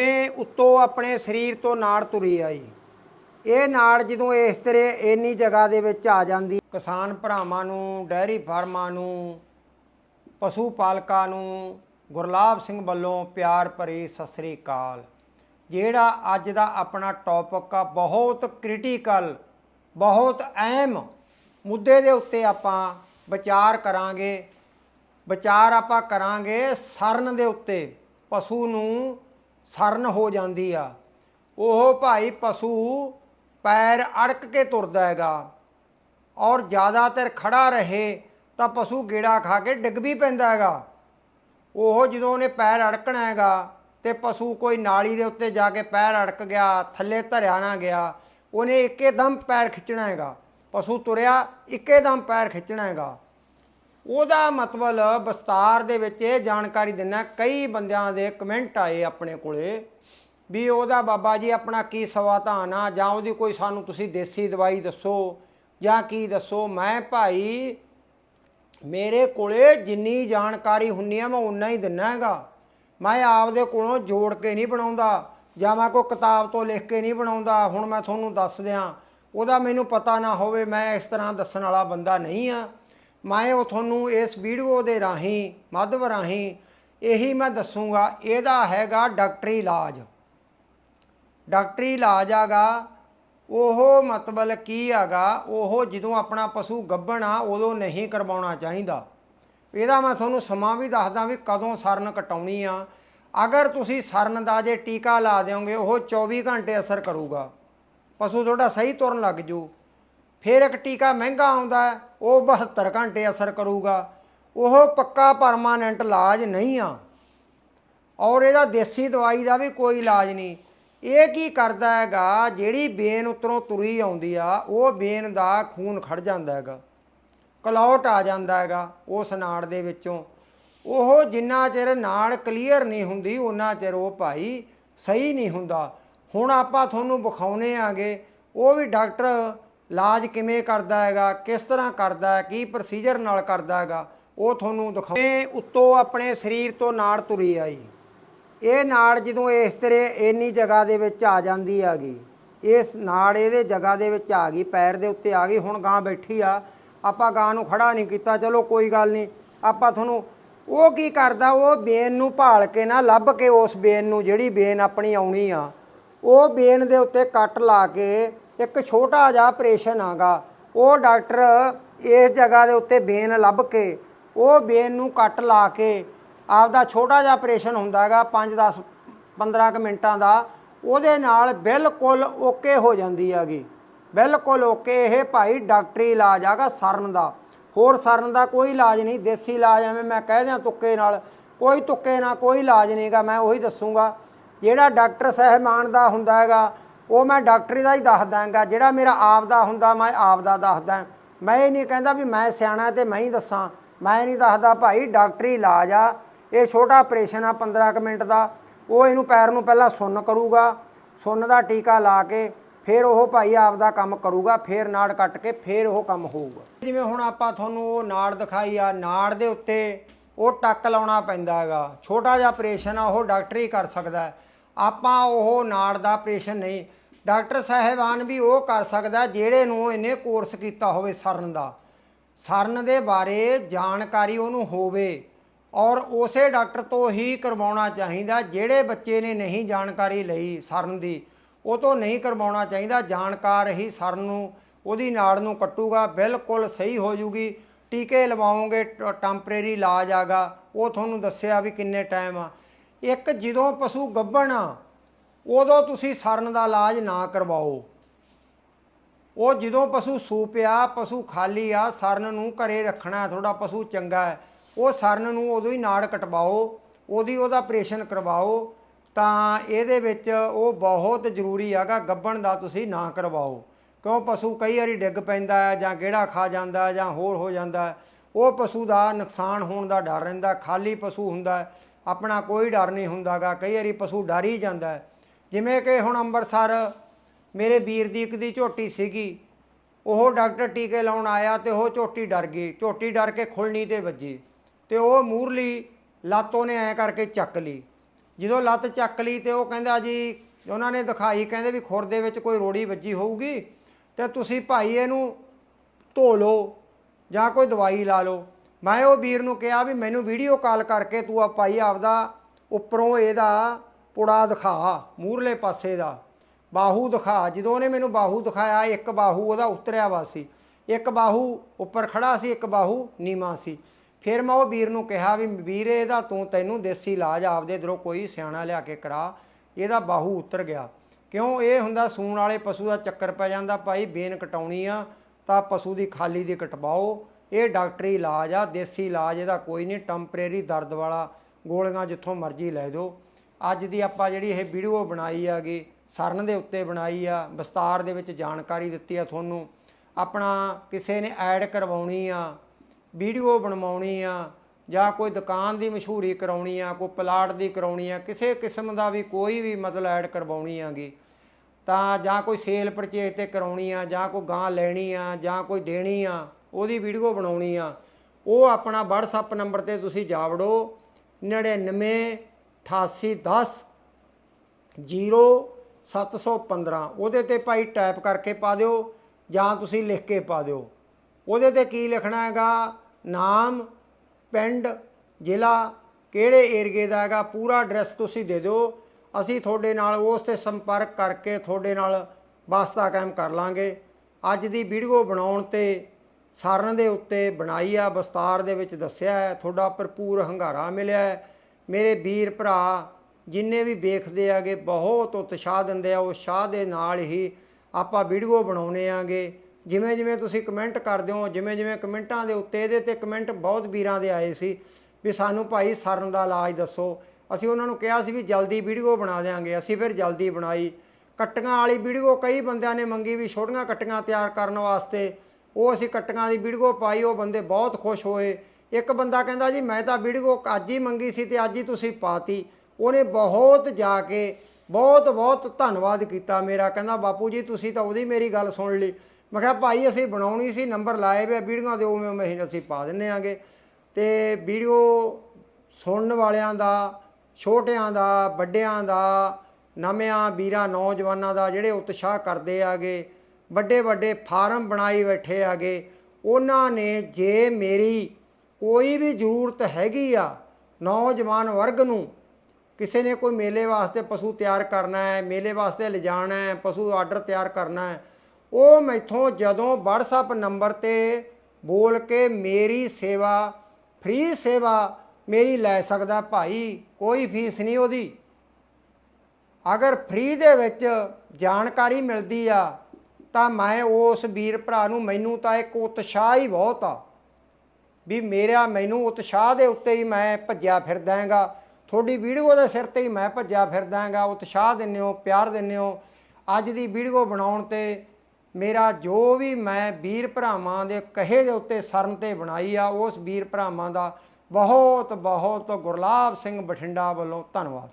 ਇਹ ਉੱਤੋਂ ਆਪਣੇ ਸਰੀਰ ਤੋਂ ਨਾੜ ਤੁਰੀ ਆਈ। ਇਹ ਨਾੜ ਜਦੋਂ ਇਸ ਤਰ੍ਹਾਂ ਇੰਨੀ ਜਗ੍ਹਾ ਦੇ ਵਿੱਚ ਆ ਜਾਂਦੀ, ਕਿਸਾਨ ਭਰਾਵਾਂ ਨੂੰ ਡੈਰੀ ਫਾਰਮਾਂ ਨੂੰ, ਪਸ਼ੂ ਪਾਲਕਾਂ ਨੂੰ, ਗੁਰਲਾਬ ਸਿੰਘ ਵੱਲੋਂ ਪਿਆਰ ਭਰੀ ਸਤਿ ਸ੍ਰੀ ਅਕਾਲ। ਜਿਹੜਾ ਅੱਜ ਦਾ ਆਪਣਾ ਟੌਪਿਕ ਆ, ਬਹੁਤ ਕ੍ਰਿਟੀਕਲ ਬਹੁਤ ਅਹਿਮ ਮੁੱਦੇ ਦੇ ਉੱਤੇ ਆਪਾਂ ਵਿਚਾਰ ਕਰਾਂਗੇ। ਵਿਚਾਰ ਆਪਾਂ ਕਰਾਂਗੇ ਸਰਨ ਦੇ ਉੱਤੇ, ਪਸ਼ੂ ਨੂੰ ਸਰਨ ਹੋ ਜਾਂਦੀ ਆ। ਉਹ ਭਾਈ ਪਸ਼ੂ ਪੈਰ ਅੜਕ ਕੇ ਤੁਰਦਾ ਹੈਗਾ। ਔਰ ਜ਼ਿਆਦਾਤਰ ਖੜਾ ਰਹੇ ਤਾਂ ਪਸ਼ੂ ਗੇੜਾ ਖਾ ਕੇ ਡਿੱਗ ਵੀ ਪੈਂਦਾ ਹੈਗਾ। ਉਹ ਜਦੋਂ ਉਹਨੇ ਪੈਰ ਅੜਕਣਾ ਹੈਗਾ ਤੇ ਪਸ਼ੂ ਕੋਈ ਨਾਲੀ ਦੇ ਉੱਤੇ ਜਾ ਕੇ ਪੈਰ ਅੜਕ ਗਿਆ, ਥੱਲੇ ਧਰਿਆ ਨਾ ਗਿਆ, ਉਹਨੇ ਇੱਕੇ ਦਮ ਪੈਰ ਖਿੱਚਣਾ ਹੈਗਾ। ਪਸ਼ੂ ਤੁਰਿਆ ਇੱਕੇ ਦਮ ਪੈਰ ਖਿੱਚਣਾ ਹੈਗਾ। ਉਹਦਾ ਮਤਲਬ ਵਿਸਤਾਰ ਦੇ ਵਿੱਚ ਇਹ ਜਾਣਕਾਰੀ ਦਿੰਨਾ ਕਈ ਬੰਦਿਆਂ ਦੇ ਕਮੈਂਟ ਆਏ ਆਪਣੇ ਕੋਲੇ ਵੀ ਉਹਦਾ ਬਾਬਾ ਜੀ ਆਪਣਾ ਕੀ ਸਵਾਧਾਨ ਆ, ਜਾਂ ਉਹਦੀ ਕੋਈ ਸਾਨੂੰ ਤੁਸੀਂ ਦੇਸੀ ਦਵਾਈ ਦੱਸੋ, ਜਾਂ ਕੀ ਦੱਸੋ। ਮੈਂ ਭਾਈ, ਮੇਰੇ ਕੋਲੇ ਜਿੰਨੀ ਜਾਣਕਾਰੀ ਹੁੰਨੀ ਆ, ਮੈਂ ਉਨਾ ਹੀ ਦਿੰਨਾ ਹੈਗਾ। ਮੈਂ ਆਪਦੇ ਕੋਲੋਂ ਜੋੜ ਕੇ ਨਹੀਂ ਬਣਾਉਂਦਾ, ਜਾਂ ਮੈਂ ਕੋਈ ਕਿਤਾਬ ਤੋਂ ਲਿਖ ਕੇ ਨਹੀਂ ਬਣਾਉਂਦਾ। ਹੁਣ ਮੈਂ ਤੁਹਾਨੂੰ ਦੱਸ ਦਿਆਂ, ਉਹਦਾ ਮੈਨੂੰ ਪਤਾ ਨਾ ਹੋਵੇ, ਮੈਂ ਇਸ ਤਰ੍ਹਾਂ ਦੱਸਣ ਵਾਲਾ ਬੰਦਾ ਨਹੀਂ ਆ। ਮੈਂ ਉਹ ਤੁਹਾਨੂੰ ਇਸ ਵੀਡੀਓ ਦੇ ਰਾਹੀਂ ਮਾਧਵ ਰਾਹੀਂ ਇਹੀ ਮੈਂ ਦੱਸੂਗਾ, ਇਹਦਾ ਹੈਗਾ ਡਾਕਟਰੀ ਇਲਾਜ। ਡਾਕਟਰੀ ਇਲਾਜ ਆਗਾ, ਉਹ ਮਤਲਬ ਕੀ ਹੈਗਾ ਉਹ ਜਦੋਂ ਆਪਣਾ ਪਸ਼ੂ ਗੱਭਣ ਆ, ਉਦੋਂ ਨਹੀਂ ਕਰਵਾਉਣਾ ਚਾਹੀਦਾ। ਇਹਦਾ ਮੈਂ ਤੁਹਾਨੂੰ ਸਮਾਂ ਵੀ ਦੱਸਦਾ ਵੀ ਕਦੋਂ ਸਰਨ ਕਟਾਉਣੀ ਆ। ਅਗਰ ਤੁਸੀਂ ਸਰਨ ਦਾ ਜੇ ਟੀਕਾ ਲਾ ਦਿਓਗੇ, ਉਹ 24 ਘੰਟੇ ਅਸਰ ਕਰੂਗਾ। ਪਸ਼ੂ ਤੁਹਾਡਾ ਸਹੀ ਤੁਰਨ ਲੱਗ ਜੂ। ਫਿਰ ਇੱਕ ਟੀਕਾ ਮਹਿੰਗਾ ਆਉਂਦਾ ਹੈ, ਉਹ 72 ਘੰਟੇ ਅਸਰ ਕਰੂਗਾ। ਉਹ ਪੱਕਾ ਪਰਮਾਨੈਂਟ ਇਲਾਜ ਨਹੀਂ ਆ। ਔਰ ਇਹਦਾ ਦੇਸੀ ਦਵਾਈ ਦਾ ਵੀ ਕੋਈ ਇਲਾਜ ਨਹੀਂ। ਇਹ ਕੀ ਕਰਦਾ ਹੈਗਾ ਜਿਹੜੀ ਬੇਨ ਉਤਰੋਂ ਤੁਰੀ ਆਉਂਦੀ ਆ ਉਹ ਬੇਨ ਦਾ ਖੂਨ ਖੜ ਜਾਂਦਾ ਹੈਗਾ। ਕਲੌਟ ਆ ਜਾਂਦਾ ਹੈਗਾ ਉਸ ਨਾੜ ਦੇ ਵਿੱਚੋਂ। ਉਹ ਜਿੰਨਾ ਚਿਰ ਨਾੜ ਕਲੀਅਰ ਨਹੀਂ ਹੁੰਦੀ ਉਹਨਾਂ ਚਿਰ ਉਹ ਭਾਈ ਸਹੀ ਨਹੀਂ ਹੁੰਦਾ। ਹੁਣ ਆਪਾਂ ਤੁਹਾਨੂੰ ਵਿਖਾਉਨੇ ਆਗੇ ਉਹ ਵੀ ਡਾਕਟਰ ਇਲਾਜ ਕਿਵੇਂ ਕਰਦਾ ਹੈਗਾ, ਕਿਸ ਤਰ੍ਹਾਂ ਕਰਦਾ ਹੈ, ਕੀ ਪ੍ਰੋਸੀਜਰ ਨਾਲ ਕਰਦਾ ਹੈਗਾ, ਉਹ ਤੁਹਾਨੂੰ ਦਿਖਾਉਣੇ ਉੱਤੋਂ ਆਪਣੇ ਸਰੀਰ ਤੋਂ ਨਾੜ ਤੁਰੀ ਆਈ। ਇਹ ਨਾੜ ਜਦੋਂ ਇਸ ਤਰ੍ਹਾਂ ਇੰਨੀ ਜਗ੍ਹਾ ਦੇ ਵਿੱਚ ਆ ਜਾਂਦੀ ਹੈਗੀ, ਇਸ ਨਾੜ ਇਹਦੇ ਜਗ੍ਹਾ ਦੇ ਵਿੱਚ ਆ ਗਈ, ਪੈਰ ਦੇ ਉੱਤੇ ਆ ਗਈ, ਹੁਣ ਗਾਂ ਬੈਠੀ ਆ। ਆਪਾਂ ਗਾਂ ਨੂੰ ਖੜਾ ਨਹੀਂ ਕੀਤਾ, ਚਲੋ ਕੋਈ ਗੱਲ ਨਹੀਂ, ਆਪਾਂ ਤੁਹਾਨੂੰ ਉਹ ਕੀ ਕਰਦਾ, ਉਹ ਬੇਨ ਨੂੰ ਭਾਲ ਕੇ ਨਾ ਲੱਭ ਕੇ ਉਸ ਬੇਨ ਨੂੰ ਜਿਹੜੀ ਬੇਨ ਆਪਣੀ ਆਉਣੀ ਆ, ਉਹ ਬੇਨ ਦੇ ਉੱਤੇ ਕੱਟ ਲਾ ਕੇ ਇੱਕ ਛੋਟਾ ਜਿਹਾ ਆਪਰੇਸ਼ਨ ਆਗਾ। ਉਹ ਡਾਕਟਰ ਇਸ ਜਗ੍ਹਾ ਦੇ ਉੱਤੇ ਬੇਨ ਲੱਭ ਕੇ, ਉਹ ਬੇਨ ਨੂੰ ਕੱਟ ਲਾ ਕੇ ਆਪਦਾ ਛੋਟਾ ਜਿਹਾ ਆਪਰੇਸ਼ਨ ਹੁੰਦਾ ਹੈਗਾ 5 10 15 ਕੁ ਮਿੰਟਾਂ ਦਾ, ਉਹਦੇ ਨਾਲ ਬਿਲਕੁਲ ਓਕੇ ਹੋ ਜਾਂਦੀ ਹੈਗੀ। ਬਿਲਕੁਲ ਓਕੇ ਇਹ ਭਾਈ ਡਾਕਟਰੀ ਇਲਾਜ ਆਗਾ ਸਰਨ ਦਾ। ਹੋਰ ਸਰਨ ਦਾ ਕੋਈ ਇਲਾਜ ਨਹੀਂ, ਦੇਸੀ ਇਲਾਜ ਐਵੇਂ ਮੈਂ ਕਹਿ ਦਿਆਂ ਤੁੱਕੇ ਨਾਲ। ਕੋਈ ਤੁੱਕੇ ਨਾਲ ਕੋਈ ਇਲਾਜ ਨਹੀਂਗਾ ਮੈਂ ਉਹੀ ਦੱਸੂਗਾ। ਜਿਹੜਾ ਡਾਕਟਰ ਸਹਿਮਾਨ ਦਾ ਹੁੰਦਾ ਹੈਗਾ ਉਹ ਮੈਂ ਡਾਕਟਰੀ ਦਾ ਹੀ ਦੱਸ ਦਾਂਗਾ ਜਿਹੜਾ ਮੇਰਾ ਆਪ ਦਾ ਹੁੰਦਾ, ਮੈਂ ਆਪ ਦਾ ਦੱਸਦਾ। ਮੈਂ ਇਹ ਨਹੀਂ ਕਹਿੰਦਾ ਵੀ ਮੈਂ ਸਿਆਣਾ ਤੇ ਮੈਂ ਹੀ ਦੱਸਾਂ। ਮੈਂ ਨਹੀਂ ਦੱਸਦਾ, ਭਾਈ ਡਾਕਟਰੀ ਇਲਾਜ ਆ। ਇਹ ਛੋਟਾ ਆਪਰੇਸ਼ਨ ਆ 15 ਕੁ ਮਿੰਟ ਦਾ। ਉਹ ਇਹਨੂੰ ਪੈਰ ਨੂੰ ਪਹਿਲਾਂ ਸੁੰਨ ਕਰੂਗਾ, ਸੁੰਨ ਦਾ ਟੀਕਾ ਲਾ ਕੇ, ਫਿਰ ਉਹ ਭਾਈ ਆਪ ਦਾ ਕੰਮ ਕਰੂਗਾ, ਫਿਰ ਨਾੜ ਕੱਟ ਕੇ ਫਿਰ ਉਹ ਕੰਮ ਹੋਊਗਾ। ਜਿਵੇਂ ਹੁਣ ਆਪਾਂ ਤੁਹਾਨੂੰ ਉਹ ਨਾੜ ਦਿਖਾਈ ਆ, ਨਾੜ ਦੇ ਉੱਤੇ ਉਹ ਟੱਕ ਲਾਉਣਾ ਪੈਂਦਾ ਹੈਗਾ। ਛੋਟਾ ਜਿਹਾ ਆਪਰੇਸ਼ਨ ਆ, ਉਹ ਡਾਕਟਰ ਹੀ ਕਰ ਸਕਦਾ ਆਪਾਂ ਉਹ ਨਾੜ ਦਾ ਆਪਰੇਸ਼ਨ ਨਹੀਂ ਡਾਕਟਰ ਸਾਹਿਬਾਨ ਵੀ ਉਹ ਕਰ ਸਕਦਾ ਜਿਹੜੇ ਨੂੰ ਇਹਨੇ ਕੋਰਸ ਕੀਤਾ ਹੋਵੇ ਸਰਨ ਦਾ। ਸਰਨ ਦੇ ਬਾਰੇ ਜਾਣਕਾਰੀ ਉਹਨੂੰ ਹੋਵੇ ਔਰ ਉਸੇ ਡਾਕਟਰ ਤੋਂ ਹੀ ਕਰਵਾਉਣਾ ਚਾਹੀਦਾ, ਜਿਹੜੇ ਬੱਚੇ ਨੇ ਨਹੀਂ ਜਾਣਕਾਰੀ ਲਈ ਸਰਨ ਦੀ, ਉਹ ਤੋਂ ਨਹੀਂ ਕਰਵਾਉਣਾ ਚਾਹੀਦਾ। ਜਾਣਕਾਰ ਹੀ ਸਰਨ ਨੂੰ, ਉਹਦੀ ਨਾੜ ਨੂੰ ਕੱਟੂਗਾ, ਬਿਲਕੁਲ ਸਹੀ ਹੋ ਜੂਗੀ। ਟੀਕੇ ਲਵਾਓਗੇ ਟੈਂਪਰੇਰੀ ਇਲਾਜ ਆਗਾ। ਉਹ ਤੁਹਾਨੂੰ ਦੱਸਿਆ ਵੀ ਕਿੰਨੇ ਟਾਈਮ ਆ। ਇੱਕ ਜਦੋਂ ਪਸ਼ੂ ਗੱਭਣ ਆ ਉਦੋਂ ਤੁਸੀਂ ਸਰਨ ਦਾ ਇਲਾਜ ਨਾ ਕਰਵਾਓ। ਉਹ ਜਦੋਂ ਪਸ਼ੂ ਸੂਪਿਆ ਪਸ਼ੂ ਖਾਲੀ ਆ, ਸਰਨ ਨੂੰ ਘਰੇ ਰੱਖਣਾ ਤੁਹਾਡਾ ਪਸ਼ੂ ਚੰਗਾ ਹੈ। ਉਹ ਸਰਨ ਨੂੰ ਉਦੋਂ ਹੀ ਨਾੜ ਕਟਵਾਓ, ਉਹਦੀ ਉਹਦਾ ਆਪਰੇਸ਼ਨ ਕਰਵਾਓ, ਤਾਂ ਇਹਦੇ ਵਿੱਚ ਉਹ ਬਹੁਤ ਜ਼ਰੂਰੀ ਹੈਗਾ, ਗੱਭਣ ਦਾ ਤੁਸੀਂ ਨਾ ਕਰਵਾਓ। ਕਿਉਂ? ਪਸ਼ੂ ਕਈ ਵਾਰੀ ਡਿੱਗ ਪੈਂਦਾ ਹੈ ਜਾਂ ਗੇੜਾ ਖਾ ਜਾਂਦਾ ਹੈ ਜਾਂ ਹੋਰ ਹੋ ਜਾਂਦਾ ਹੈ। ਉਹ ਪਸ਼ੂ ਦਾ ਨੁਕਸਾਨ ਹੋਣ ਦਾ ਡਰ ਰਹਿੰਦਾ, ਖਾਲੀ ਪਸ਼ੂ ਹੁੰਦਾ ਆਪਣਾ ਕੋਈ ਡਰ ਨਹੀਂ ਹੁੰਦਾਗਾ, ਕਈ ਵਾਰੀ ਪਸ਼ੂ ਡਰ ਹੀ ਜਾਂਦਾ ਜਿਵੇਂ ਕਿ ਹੁਣ ਅੰਮ੍ਰਿਤਸਰ, ਮੇਰੇ ਵੀਰ ਦੀ ਇੱਕ ਦੀ ਝੋਟੀ ਸੀਗੀ, ਉਹ ਡਾਕਟਰ ਟੀਕੇ ਲਾਉਣ ਆਇਆ ਤੇ ਉਹ ਝੋਟੀ ਡਰ ਗਈ, ਝੋਟੀ ਡਰ ਕੇ ਖੁੱਲਣੀ ਤੇ ਵੱਜੀ ਤੇ ਉਹ ਮੂਰਲੀ ਲਾਤੋਂ ਨੇ ਐ ਕਰਕੇ ਚੱਕ ਲਈ। ਜਦੋਂ ਲੱਤ ਚੱਕ ਲਈ ਤੇ ਉਹ ਕਹਿੰਦਾ ਜੀ, ਉਹਨਾਂ ਨੇ ਦਿਖਾਈ, ਕਹਿੰਦੇ ਵੀ ਖੁਰ ਦੇ ਵਿੱਚ ਕੋਈ ਰੋੜੀ ਵੱਜੀ ਹੋਊਗੀ ਤੇ ਤੁਸੀਂ ਭਾਈ ਇਹਨੂੰ ਧੋ ਲਓ ਜਾਂ ਕੋਈ ਦਵਾਈ ਲਾ ਲਓ। ਮੈਂ ਉਹ ਵੀਰ ਨੂੰ ਕਿਹਾ ਵੀ ਮੈਨੂੰ ਵੀਡੀਓ ਕਾਲ ਕਰਕੇ ਤੂੰ ਆ ਭਾਈ ਆਪਦਾ ਉੱਪਰੋਂ ਇਹਦਾ ਪੁੜਾ ਦਿਖਾ ਮੂਰਲੇ ਪਾਸੇ ਦਾ। ਬਾਹੂ ਦਿਖਾ। ਜਦੋਂ ਉਹਨੇ ਮੈਨੂੰ ਬਾਹੂ ਦਿਖਾਇਆ, ਇੱਕ ਬਾਹੂ ਉਹਦਾ ਉਤਰਿਆ ਵਾ ਸੀ। ਇੱਕ ਬਾਹੂ ਉੱਪਰ ਖੜਾ ਸੀ, ਇੱਕ ਬਾਹੂ ਨੀਵਾਂ ਸੀ। ਫਿਰ ਮੈਂ ਉਹ ਵੀਰ ਨੂੰ ਕਿਹਾ ਵੀ, ਵੀਰੇ, ਇਹਦਾ ਤੂੰ ਤੈਨੂੰ ਦੇਸੀ ਇਲਾਜ ਆਪਦੇ ਇਧਰੋਂ ਕੋਈ ਸਿਆਣਾ ਲਿਆ ਕੇ ਕਰਾ। ਇਹਦਾ ਬਾਹੂ ਉਤਰ ਗਿਆ। ਕਿਉਂ? ਇਹ ਹੁੰਦਾ ਸੂਣ ਵਾਲੇ ਪਸ਼ੂ ਦਾ ਚੱਕਰ ਪੈ ਜਾਂਦਾ, ਭਾਈ ਬੇਨ ਕਟਾਉਣੀ ਆ, ਤਾਂ ਪਸ਼ੂ ਦੀ ਖਾਲੀ ਦੀ ਕਟਵਾਓ। ਇਹ ਡਾਕਟਰੀ ਇਲਾਜ ਆ, ਦੇਸੀ ਇਲਾਜ, ਇਹਦਾ ਕੋਈ ਨਹੀਂ, ਟੈਂਪਰੇਰੀ ਦਰਦ ਵਾਲਾ ਗੋਲੀਆਂ ਜਿੱਥੋਂ ਮਰਜ਼ੀ ਲੈ ਜਾਓ। ਅੱਜ ਦੀ ਆਪਾਂ ਜਿਹੜੀ ਇਹ ਵੀਡੀਓ ਬਣਾਈ ਆਗੀ, ਸਰਨ ਦੇ ਉੱਤੇ ਬਣਾਈ ਆ, ਵਿਸਤਾਰ ਦੇ ਵਿੱਚ ਜਾਣਕਾਰੀ ਦਿੱਤੀ ਆ ਤੁਹਾਨੂੰ। ਆਪਣਾ ਕਿਸੇ ਨੇ ਐਡ ਕਰਵਾਉਣੀ ਆ, ਵੀਡੀਓ ਬਣਵਾਉਣੀ ਆ, ਜਾਂ ਕੋਈ ਦੁਕਾਨ ਦੀ ਮਸ਼ਹੂਰੀ ਕਰਾਉਣੀ ਆ, ਕੋਈ ਪਲਾਟ ਦੀ ਕਰਾਉਣੀ ਆ, ਕਿਸੇ ਕਿਸਮ ਦਾ ਵੀ ਕੋਈ ਵੀ ਮਤਲਬ ਐਡ ਕਰਵਾਉਣੀ ਆਗੀ, ਤਾਂ ਜਾਂ ਕੋਈ ਸੇਲ ਪਰਚੇਜ ਤੇ ਕਰਾਉਣੀ ਆ, ਜਾਂ ਕੋਈ ਗਾਂ ਲੈਣੀ ਆ, ਜਾਂ ਕੋਈ ਦੇਣੀ ਆ, ਉਹਦੀ ਵੀਡੀਓ ਬਣਾਉਣੀ ਆ। ਉਹ ਆਪਣਾ WhatsApp ਨੰਬਰ ਤੇ ਤੁਸੀਂ ਜਾ ਵੜੋ 99 88 10 0715 ਉਹਦੇ ਤੇ ਭਾਈ ਟਾਈਪ ਕਰਕੇ ਪਾ ਦਿਓ ਜਾਂ ਤੁਸੀਂ ਲਿਖ ਕੇ ਪਾ ਦਿਓ। ਉਹਦੇ ਤੇ ਕੀ ਲਿਖਣਾ ਹੈਗਾ? ਨਾਮ, ਪਿੰਡ, ਜ਼ਿਲ੍ਹਾ, ਕਿਹੜੇ ਏਰੀਏ ਦਾ ਹੈਗਾ? ਪੂਰਾ ਐਡਰੈਸ ਤੁਸੀਂ ਦੇ ਦਿਓ। ਅਸੀਂ ਤੁਹਾਡੇ ਨਾਲ ਉਸ ਤੇ ਸੰਪਰਕ ਕਰਕੇ ਤੁਹਾਡੇ ਨਾਲ ਵਾਸਤਾ ਕਾਇਮ ਕਰ ਲਾਂਗੇ। ਅੱਜ ਦੀ ਵੀਡੀਓ ਬਣਾਉਣ ਤੇ ਸਾਰਨ ਦੇ ਉੱਤੇ ਬਣਾਈ ਆ, ਵਿਸਤਾਰ ਦੇ ਵਿੱਚ ਦੱਸਿਆ ਹੈ। ਤੁਹਾਡਾ ਭਰਪੂਰ ਹੰਗਾਰਾ ਮਿਲਿਆ ਹੈ। ਮੇਰੇ ਵੀਰ ਭਰਾ, ਜਿੰਨੇ ਵੀ ਵੇਖਦੇ ਆਗੇ, ਬਹੁਤ ਉਤਸ਼ਾਹ ਦਿੰਦੇ ਆ। ਉਤਸ਼ਾਹ ਦੇ ਨਾਲ ਹੀ ਆਪਾਂ ਵੀਡੀਓ ਬਣਾਉਨੇ ਆਗੇ। ਜਿਵੇਂ ਜਿਵੇਂ ਤੁਸੀਂ ਕਮੈਂਟ ਕਰਦੇ ਹੋ ਜਿਵੇਂ ਜਿਵੇਂ ਕਮੈਂਟਾਂ ਦੇ ਉੱਤੇ, ਇਹਦੇ ਤੇ ਕਮੈਂਟ ਬਹੁਤ ਵੀਰਾਂ ਦੇ ਆਏ ਸੀ ਵੀ ਸਾਨੂੰ ਭਾਈ ਸਰਨ ਦਾ ਇਲਾਜ ਦੱਸੋ। ਅਸੀਂ ਉਹਨਾਂ ਨੂੰ ਕਿਹਾ ਸੀ ਵੀ ਜਲਦੀ ਵੀਡੀਓ ਬਣਾ ਦੇਾਂਗੇ ਅਸੀਂ ਫਿਰ ਜਲਦੀ ਬਣਾਈ। ਕੱਟੀਆਂ ਵਾਲੀ ਵੀਡੀਓ ਕਈ ਬੰਦਿਆਂ ਨੇ ਮੰਗੀ ਵੀ ਛੋਟੀਆਂ ਕੱਟੀਆਂ ਤਿਆਰ ਕਰਨ ਵਾਸਤੇ। ਉਹ ਅਸੀਂ ਕੱਟੀਆਂ ਦੀ ਵੀਡੀਓ ਪਾਈ, ਉਹ ਬੰਦੇ ਬਹੁਤ ਖੁਸ਼ ਹੋਏ। ਇੱਕ ਬੰਦਾ ਕਹਿੰਦਾ ਜੀ, ਮੈਂ ਤਾਂ ਵੀਡੀਓ ਅੱਜ ਹੀ ਮੰਗੀ ਸੀ ਤੇ ਅੱਜ ਹੀ ਤੁਸੀਂ ਪਾਤੀ। ਉਹਨੇ ਬਹੁਤ ਜਾ ਕੇ ਬਹੁਤ ਬਹੁਤ ਧੰਨਵਾਦ ਕੀਤਾ ਮੇਰਾ। ਕਹਿੰਦਾ, ਬਾਪੂ ਜੀ, ਤੁਸੀਂ ਤਾਂ ਉਹਦੀ ਮੇਰੀ ਗੱਲ ਸੁਣ ਲਈ। ਮੈਂ ਕਿਹਾ, ਭਾਈ, ਅਸੀਂ ਬਣਾਉਣੀ ਸੀ, ਨੰਬਰ ਲਾਏ ਵੇ ਵੀਡੀਓ ਦੇ ਉਵੇਂ ਉਵੇਂ ਅਸੀਂ ਪਾ ਦਿੰਨੇ ਆਂਗੇ। ਤੇ ਵੀਡੀਓ ਸੁਣਨ ਵਾਲਿਆਂ ਦਾ, ਛੋਟਿਆਂ ਦਾ, ਵੱਡਿਆਂ ਦਾ, ਨਵਿਆਂ, ਵੀਰਾਂ, ਨੌਜਵਾਨਾਂ ਦਾ ਜਿਹੜੇ ਉਤਸ਼ਾਹ ਕਰਦੇ ਆਗੇ ਵੱਡੇ ਵੱਡੇ ਫਾਰਮ ਬਣਾਈ ਬੈਠੇ ਆਗੇ, ਉਹਨਾਂ ਨੇ ਜੇ ਮੇਰੀ ਕੋਈ ਵੀ ਜ਼ਰੂਰਤ ਹੈਗੀ ਆ ਨੌਜਵਾਨ ਵਰਗ ਨੂੰ, ਕਿਸੇ ਨੇ ਕੋਈ ਮੇਲੇ ਵਾਸਤੇ ਪਸ਼ੂ ਤਿਆਰ ਕਰਨਾ ਹੈ, ਮੇਲੇ ਵਾਸਤੇ ਲਿਜਾਣਾ ਹੈ, ਪਸ਼ੂ ਆਰਡਰ ਤਿਆਰ ਕਰਨਾ ਹੈ, ਉਹ ਮੈਥੋਂ ਜਦੋਂ WhatsApp ਨੰਬਰ ਤੇ ਬੋਲ ਕੇ ਮੇਰੀ ਸੇਵਾ, ਫ੍ਰੀ ਸੇਵਾ ਮੇਰੀ ਲੈ ਸਕਦਾ ਭਾਈ, ਕੋਈ ਫੀਸ ਨਹੀਂ ਉਹਦੀ। ਅਗਰ ਫ੍ਰੀ ਦੇ ਵਿੱਚ ਜਾਣਕਾਰੀ ਮਿਲਦੀ ਆ, ਤਾਂ ਮੈਂ ਉਸ ਵੀਰ ਭਰਾ ਨੂੰ, ਮੈਨੂੰ ਤਾਂ ਇੱਕ ਉਤਸ਼ਾਹ ਹੀ ਬਹੁਤ ਆ। ਵੀ ਮੇਰਾ ਮੈਨੂੰ ਉਤਸ਼ਾਹ ਦੇ ਉੱਤੇ ਹੀ ਮੈਂ ਭੱਜਿਆ ਫਿਰਦਾ ਹਾਂਗਾ। ਤੁਹਾਡੀ ਵੀਡੀਓ ਦੇ ਸਿਰ ਤੇ ਹੀ ਮੈਂ ਭੱਜਿਆ ਫਿਰਦਾ ਹਾਂਗਾ। ਉਤਸ਼ਾਹ ਦਿੰਦੇ ਹੋ, ਪਿਆਰ ਦਿੰਦੇ ਹੋ। ਅੱਜ ਦੀ ਵੀਡੀਓ ਬਣਾਉਣ ਤੇ ਮੇਰਾ ਜੋ ਵੀ ਮੈਂ ਵੀਰ ਭਰਾਵਾਂ ਦੇ ਕਹੇ ਦੇ ਉੱਤੇ ਸਰਨ ਤੇ ਬਣਾਈ ਆ, ਉਸ ਵੀਰ ਭਰਾਵਾਂ ਦਾ ਬਹੁਤ ਬਹੁਤ ਗੁਰਲਾਬ ਸਿੰਘ ਬਠਿੰਡਾ ਵੱਲੋਂ ਧੰਨਵਾਦ।